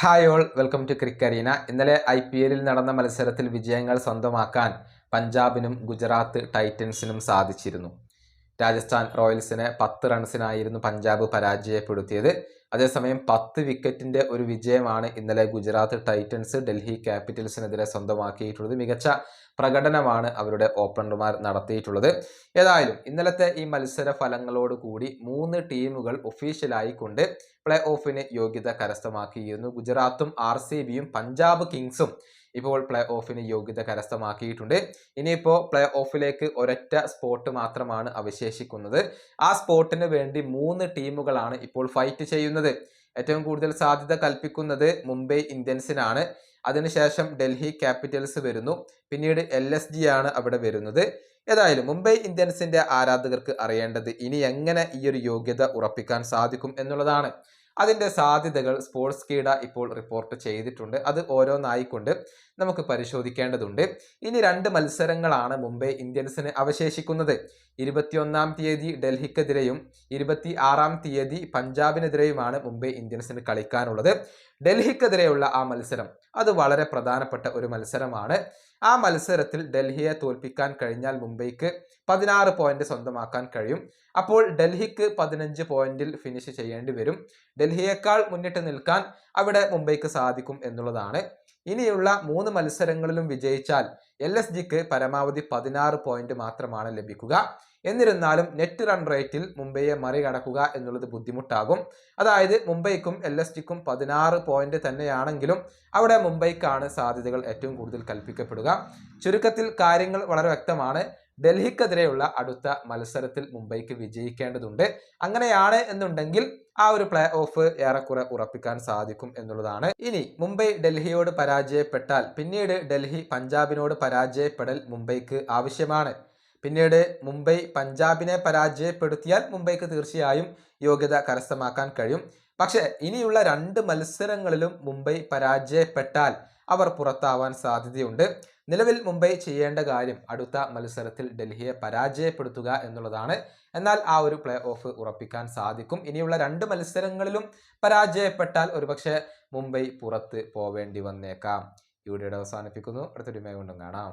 Hi all welcome to Cricreena ഇന്നലെ I P എല്ലിൽ നടന്ന മത്സരത്തിൽ വിജയങ്ങൾ സ്വന്തമാക്കാൻ പഞ്ചാബിനും ഗുജറാത്ത് ടൈറ്റൻസിനും സാധിച്ചിരുന്നു. രാജസ്ഥാൻ റോയൽസിനെ പത്ത് റൺസിനായിരുന്നു പഞ്ചാബ് പരാജയപ്പെടുത്തിയത്. അതേസമയം പത്ത് വിക്കറ്റിന്റെ ഒരു വിജയമാണ് ഇന്നലെ ഗുജറാത്ത് ടൈറ്റൻസ് ഡൽഹി ക്യാപിറ്റൽസിനെതിരെ സ്വന്തമാക്കിയിട്ടുള്ളത്. മികച്ച പ്രകടനമാണ് അവരുടെ ഓപ്പണർമാർ നടത്തിയിട്ടുള്ളത്. ഏതായാലും ഇന്നലത്തെ ഈ മത്സര ഫലങ്ങളോട് കൂടി മൂന്ന് ടീമുകൾ ഒഫീഷ്യലായി കൊണ്ട് പ്ലേ ഓഫിന് യോഗ്യത കരസ്ഥമാക്കിയിരുന്നു. ഗുജറാത്തും ആർ പഞ്ചാബ് കിങ്സും ഇപ്പോൾ പ്ലേ ഓഫിന് യോഗ്യത കരസ്ഥമാക്കിയിട്ടുണ്ട്. ഇനിയിപ്പോൾ പ്ലേ ഓഫിലേക്ക് ഒരൊറ്റ സ്പോട്ട് മാത്രമാണ് അവശേഷിക്കുന്നത്. ആ സ്പോട്ടിന് വേണ്ടി മൂന്ന് ടീമുകളാണ് ഇപ്പോൾ ഫൈറ്റ് ചെയ്യുന്നത്. ഏറ്റവും കൂടുതൽ സാധ്യത കൽപ്പിക്കുന്നത് മുംബൈ ഇന്ത്യൻസിനാണ്. അതിനുശേഷം ഡൽഹി ക്യാപിറ്റൽസ് വരുന്നു. പിന്നീട് എൽ എസ് ജി ആണ് അവിടെ വരുന്നത്. ഏതായാലും മുംബൈ ഇന്ത്യൻസിന്റെ ആരാധകർക്ക് അറിയേണ്ടത് ഇനി എങ്ങനെ ഈ ഒരു യോഗ്യത ഉറപ്പിക്കാൻ സാധിക്കും എന്നുള്ളതാണ്. അതിന്റെ സാധ്യതകൾ സ്പോർട്സ് കീട ഇപ്പോൾ റിപ്പോർട്ട് ചെയ്തിട്ടുണ്ട്. അത് ഓരോന്നായിക്കൊണ്ട് നമുക്ക് പരിശോധിക്കേണ്ടതുണ്ട്. ഇനി രണ്ട് മത്സരങ്ങളാണ് മുംബൈ ഇന്ത്യൻസിന് അവശേഷിക്കുന്നത്. ഇരുപത്തിയൊന്നാം തീയതി ഡൽഹിക്കെതിരെയും ഇരുപത്തി ആറാം തീയതി പഞ്ചാബിനെതിരെയുമാണ് മുംബൈ ഇന്ത്യൻസിന് കളിക്കാനുള്ളത്. ഡൽഹിക്കെതിരെയുള്ള ആ മത്സരം അത് വളരെ പ്രധാനപ്പെട്ട ഒരു മത്സരമാണ്. ആ മത്സരത്തിൽ ഡൽഹിയെ തോൽപ്പിക്കാൻ കഴിഞ്ഞാൽ മുംബൈക്ക് പതിനാറ് പോയിന്റ് സ്വന്തമാക്കാൻ കഴിയും. അപ്പോൾ ഡൽഹിക്ക് പതിനഞ്ച് പോയിന്റിൽ ഫിനിഷ് ചെയ്യേണ്ടി വരും. ഡൽഹിയേക്കാൾ മുന്നിട്ട് നിൽക്കാൻ അവിടെ മുംബൈക്ക് സാധിക്കും എന്നുള്ളതാണ്. ഇനിയുള്ള മൂന്ന് മത്സരങ്ങളിലും വിജയിച്ചാൽ എൽ എസ് ജിക്ക് പരമാവധി പതിനാറ് പോയിന്റ് മാത്രമാണ് ലഭിക്കുക. എന്നിരുന്നാലും നെറ്റ് റൺ റേറ്റിൽ മുംബൈയെ മറികടക്കുക എന്നുള്ളത് ബുദ്ധിമുട്ടാകും. അതായത് മുംബൈക്കും എൽ എസ് ജിക്കും പതിനാറ് പോയിന്റ് തന്നെയാണെങ്കിലും അവിടെ മുംബൈക്കാണ് സാധ്യതകൾ ഏറ്റവും കൂടുതൽ കൽപ്പിക്കപ്പെടുക. ചുരുക്കത്തിൽ കാര്യങ്ങൾ വളരെ വ്യക്തമാണ്. ഡൽഹിക്കെതിരെയുള്ള അടുത്ത മത്സരത്തിൽ മുംബൈക്ക് വിജയിക്കേണ്ടതുണ്ട്. അങ്ങനെയാണ് എന്നുണ്ടെങ്കിൽ ആ ഒരു പ്ലേ ഓഫ് ഏറെക്കുറെ ഉറപ്പിക്കാൻ സാധിക്കും എന്നുള്ളതാണ്. ഇനി മുംബൈ ഡൽഹിയോട് പരാജയപ്പെട്ടാൽ പിന്നീട് ഡൽഹി പഞ്ചാബിനോട് പരാജയപ്പെടൽ മുംബൈക്ക് ആവശ്യമാണ്. പിന്നീട് മുംബൈ പഞ്ചാബിനെ പരാജയപ്പെടുത്തിയാൽ മുംബൈക്ക് തീർച്ചയായും യോഗ്യത കരസ്ഥമാക്കാൻ കഴിയും. പക്ഷെ ഇനിയുള്ള രണ്ട് മത്സരങ്ങളിലും മുംബൈ പരാജയപ്പെട്ടാൽ അവർ പുറത്താവാൻ സാധ്യതയുണ്ട്. നിലവിൽ മുംബൈ ചെയ്യേണ്ട കാര്യം അടുത്ത മത്സരത്തിൽ ഡൽഹിയെ പരാജയപ്പെടുത്തുക എന്നുള്ളതാണ്. എന്നാൽ ആ ഒരു പ്ലേ ഓഫ് ഉറപ്പിക്കാൻ സാധിക്കും. ഇനിയുള്ള രണ്ട് മത്സരങ്ങളിലും പരാജയപ്പെട്ടാൽ ഒരുപക്ഷെ മുംബൈ പുറത്ത് പോവേണ്ടി വന്നേക്കാം. ഈ വീഡിയോയുടെ അവസാനിപ്പിക്കുന്നു. അടുത്തൊരു കൊണ്ടും കാണാം.